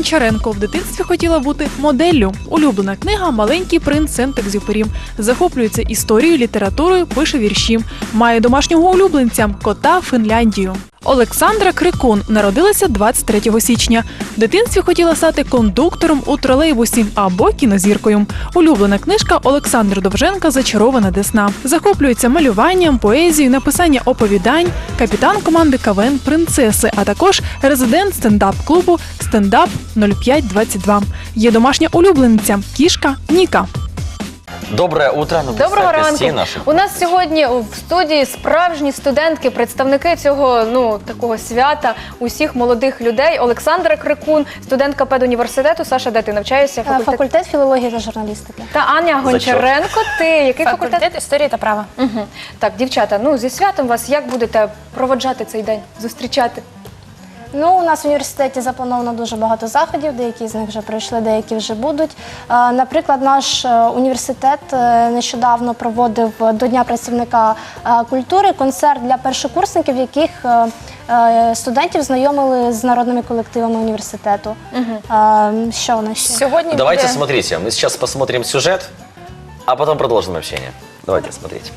Гончаренко в дитинстві хотіла бути моделлю. Улюблена книга Маленький принц Сент-Екзюпері. Захоплюється історією, літературою, пише вірші. Має домашнього улюбленця кота Фінляндію. Олександра Крикун народилася 23 січня. В дитинстві хотіла стати кондуктором у тролейбусі або кінозіркою. Улюблена книжка Олександра Довженка Зачарована Десна. Захоплюється малюванням, поезією, написання оповідань, капітан команди КВН Принцеси, а також резидент стендап-клубу Стендап 0522. Є домашня улюблениця кішка Ніка. Доброе утро. Ну, Доброго представьте ранку. всі наші. У нас сьогодні в студії справжні студентки, представники цього ну такого свята усіх молодих людей. Олександра Крикун, студентка педуніверситету. Саша, де ти навчаєшся? Е, Факультет. Факультет філології та журналістики. Та Аня Гончаренко. Ти який факультет? історії та права. Угу. Так, дівчата, ну зі святом вас як будете проводжати цей день, зустрічати? Ну, у нас в університеті заплановано дуже багато заходів, деякі з них вже пройшли, деякі вже будуть. Е, Наприклад, наш е, університет е, нещодавно проводив до Дня працівника е, культури концерт для першокурсників, яких е, е, студентів знайомили з народними колективами університету. Е, Що у нас ще? Сьогодні Давайте буде... смотрите. Мы сейчас посмотрим сюжет, а потом продолжим общение. Давайте смотреть.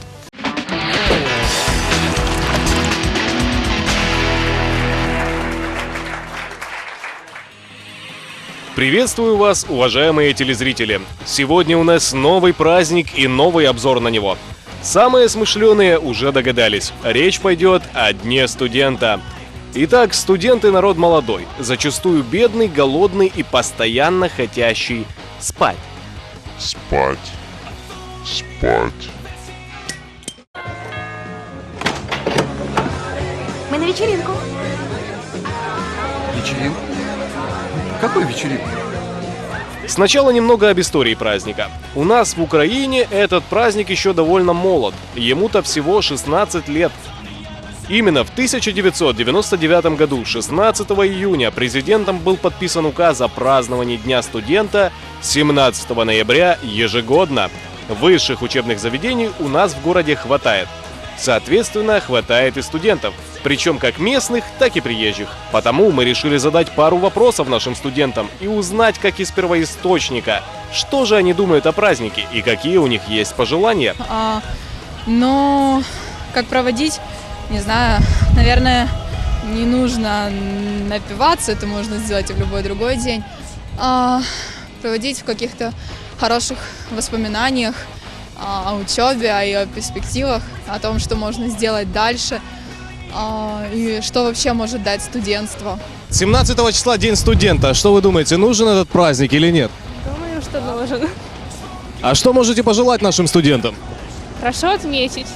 Приветствую вас, уважаемые телезрители! Сегодня у нас новый праздник и новый обзор на него. Самые смышленые уже догадались. Речь пойдет о Дне студента. Итак, студенты народ молодой, зачастую бедный, голодный и постоянно хотящий спать. спать, спать. Мы на вечеринку. Вечеринку? Какой вечеринку? Сначала немного об истории праздника. У нас в Украине этот праздник еще довольно молод. Ему-то всего 16 лет. Именно в 1999 году, 16 июня, президентом был подписан указ о праздновании Дня студента 17 ноября ежегодно. Высших учебных заведений у нас в городе хватает. Соответственно, хватает и студентов. Причем как местных, так и приезжих. Потому мы решили задать пару вопросов нашим студентам и узнать, как из первоисточника, что же они думают о празднике и какие у них есть пожелания. А, но как проводить, не знаю, наверное, не нужно напиваться, это можно сделать и в любой другой день. А, проводить в каких-то хороших воспоминаниях о учебе, а о перспективах, о том, что можно сделать дальше а, и что вообще может дать студентство. 17 числа День студента. Что вы думаете, нужен этот праздник или нет? Думаю, что должен. А что можете пожелать нашим студентам? Хорошо отметить.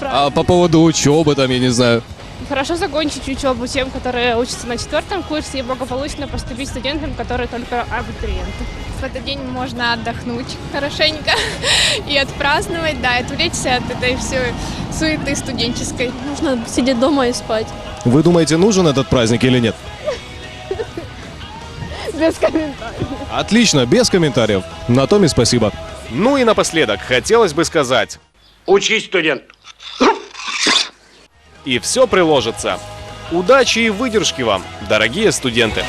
А по поводу учебы, там, я не знаю. Хорошо закончить учебу тем, которые учатся на четвертом курсе и благополучно поступить студентам, которые только абитуриенты. В этот день можно отдохнуть хорошенько и отпраздновать, да, и отвлечься от этой всей суеты студенческой. Нужно сидеть дома и спать. Вы думаете, нужен этот праздник или нет? Без комментариев. Отлично, без комментариев. На том и спасибо. Ну и напоследок, хотелось бы сказать. Учись, студент. И все приложится. Удачи и выдержки вам, дорогие студенты.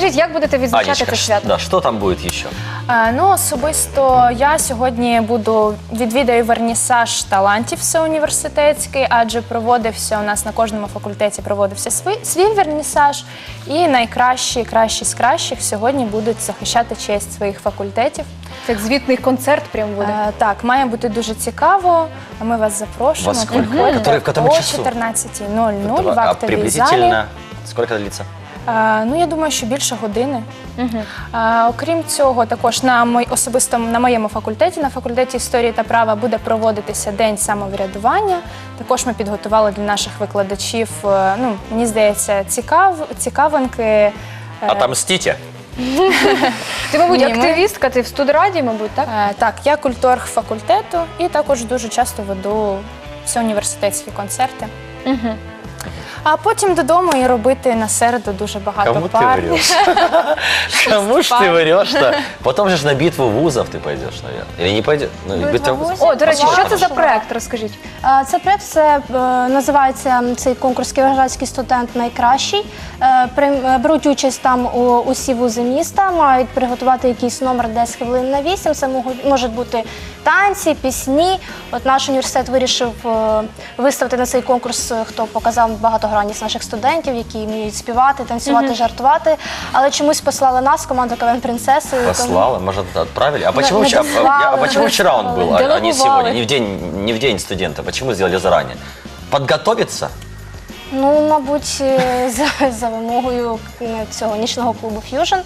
Скажіть, як будете відзначати Анечка, це ш- свято? да, что там будет еще? Е, Ну, особисто я сьогодні буду відвідаю вернісаж талантів всеуніверситетський, адже проводився у нас на кожному факультеті проводився свій, свій вернісаж. І найкращі, кращі з кращих сьогодні будуть захищати честь своїх факультетів. Це як звітний концерт прям буде. Е, Так, має бути дуже цікаво. Ми вас запрошуємо. Во сколько? Приходьте Который- в котором о часу? 14.00 в а актовій залі. приблизительно сколько это длится? Е, Ну, я думаю, що більше години. Е, Окрім цього, також на мой особисто на моєму факультеті, на факультеті історії та права, буде проводитися день самоврядування. Також ми підготували для наших викладачів. е, Ну мені здається, цікав цікавинки. Е, Отомстите. Ти, мабуть, Ні, ми- активістка, ти в студраді, мабуть, так? е, Так, я культорг факультету і також дуже часто веду всеуніверситетські концерти. А потім додому і робити на середу дуже багато Кому ты пар. врешь? Кому ж ты врешь-то? Потом же ж на битву вузов ты пойдешь, наверное. Или не пойдешь? Ну, Битва битва вузов? вузов. О, до речі, Клас. що це за проект? Розкажіть. Е, Це проект це е, називається цей конкурс Кіровоградський студент найкращий. Е, прийм- е, Беруть участь там у- усі вузи міста, мають приготувати якийсь номер 10 хвилин на 8. Це можуть, можуть бути танці, пісні. От наш університет вирішив е, виставити на цей конкурс, е, хто показав багатогранність наших студентів, які вміють співати, танцювати, жартувати. Але чомусь послали нас, команду КВН Принцеси. Послала, может, отправили. А почему, дослали, а почему не вчера он был, а- а не сегодня, не в день, не в день студента? Почему сделали заранее? Подготовиться? Ну, мабуть, е, за, за вимогою е, цього нічного клубу Fusion.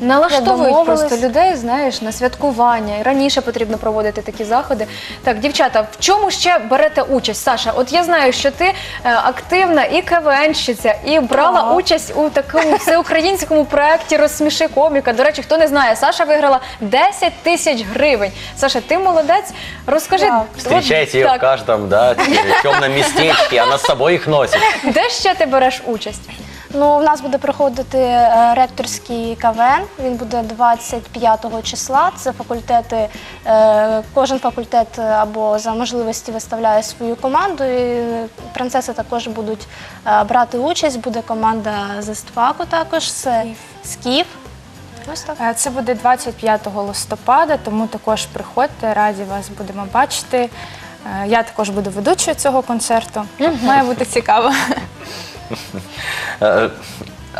Налаштовують домовились. просто людей, знаєш, на святкування. І раніше потрібно проводити такі заходи. Так, дівчата, в чому ще берете участь? Саша, от я знаю, що ти е, активна і КВНщиця, і брала участь у такому всеукраїнському проєкті Розсміши коміка. До речі, хто не знає, Саша виграла 10 тисяч гривень. Саша, ти молодець. Розкажи, Так. от, Встречайте ее в так, каждом, да, темном местечке, она с собой их носит. де ще ти береш участь? Ну, в нас буде проходити е, ректорський КВН. Він буде 25 числа. Це факультети, е, кожен факультет е, або за можливості виставляє свою команду. І принцеси також будуть брати участь. Буде команда з естфаку також, це Скіф. Це буде 25 листопада, тому також приходьте, раді вас будемо бачити. Я також буду ведучою цього концерту. Має бути цікаво. Э,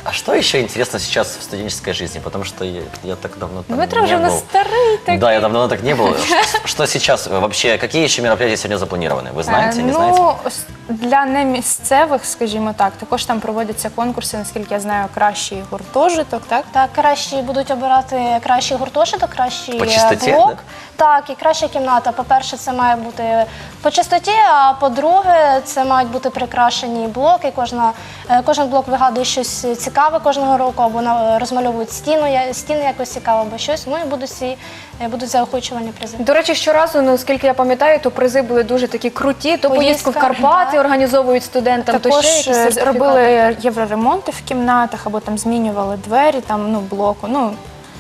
А что еще интересно сейчас в студенческой жизни? Потому что я, я так давно там Дмитро не вже в нас был. старий такий. Да, я давно так не был. Что, что сейчас э, вообще, какие еще мероприятия сегодня запланированы? Вы знаете, Е, не ну, знаете? ос- для немісцевих, скажімо так, також там проводяться конкурси, наскільки я знаю, кращий гуртожиток, так? Так, кращі будуть обирати кращий гуртожиток, кращий По е, чистоті, блок. да? Так, і краща кімната. По-перше, це має бути по чистоті, а по-друге, це мають бути прикрашені блоки. Кожна, е, кожен блок вигадує щось цікаве кожного року, або на- розмальовують стіну, я- стіни якось цікаво, або щось. Ну і будуть всі е, будуть заохочувані призи. До речі, щоразу, ну оскільки я пам'ятаю, то призи були дуже такі круті. То поїздку в Карпати да. організовують студентам, то Також ще якісь е, робили євроремонти в кімнатах або там змінювали двері, там ну блоку. Ну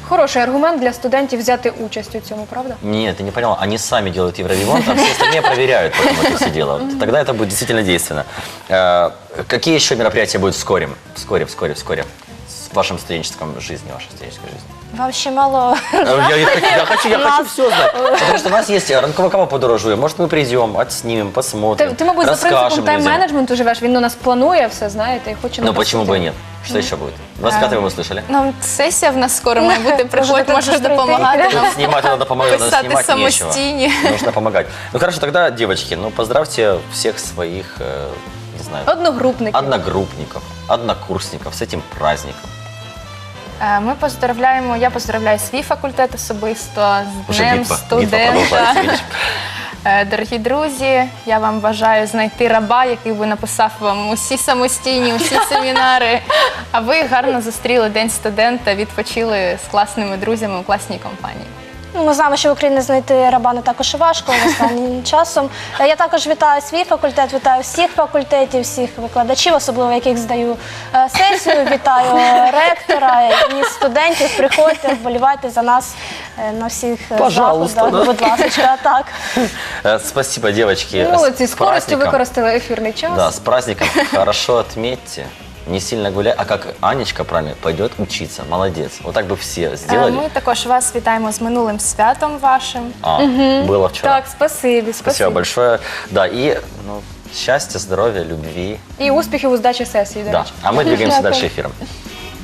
Хороший аргумент для студентів взяти участь у цьому, правда? Нет, ты не поняла. Они сами делают евроремонт, а все остальные проверяют потом это все дело. Вот Тогда это будет действительно действенно. Э, Какие еще мероприятия будут вскоре? Вскоре, вскоре, вскоре. В вашем студенческом жизни, вашей студенческой жизни. Вам ще мало Э, Я, я хочу, я хочу, я хочу Нас. все знать. Потому что у нас есть ранковая кава подорожує. Может, мы придем, отснимем, Ти, посмотрим, ти мабуть, за расскажем принципом людям. тайм-менеджменту живеш. Він у нас планує все, знаєте, і хоче Ну нам почему бы и розповісти. нет? Что еще будет? 25 вы услышали? ну сесія в нас скоро має бути. Приходь, Можете можеш прийти. допомагати Тут нам. снимать надо помогать, надо Писати снимать нечего. самостійні. Нужно помогать. Ну хорошо, тогда, девочки, ну поздравьте всех своих, э, не знаю, Одногрупники. одногруппников, однокурсников с этим праздником. Е, Ми поздравляємо. Я поздравляю свій факультет особисто з Уже днем битва, битва студента. продолжается, видишь? Е, Дорогі друзі, я вам бажаю знайти раба, який би написав вам усі самостійні, усі семінари. А ви гарно зустріли день студента, відпочили з класними друзями у класній компанії. Ну, Ми знаємо, що в Україні знайти раба не також важко останнім часом. Е, Я також вітаю свій факультет, вітаю всіх факультетів, всіх викладачів, особливо яких здаю е, сесію. Вітаю ректора і студентів. Приходьте, вболівайте за нас е, на всіх Пожалуйста, заходах. да. Будь ласка, так. Спасибо, девочки. Молодці, з користю використали ефірний час. Да, с праздником. Хорошо отметьте Не сильно гуляй. А как Анечка правильно пойдет учиться. Молодец. Вот так бы все Е, сделали. Ми також вас вітаємо з минулим святом вашим. А, было вчера. Так, спасибі, Спасибо спасибі. большое. Да, и ну, счастья, здоровья, любви. І успіхів у здачі сесії, до Да. речі. А мы двигаемся Дякую. дальше эфиром.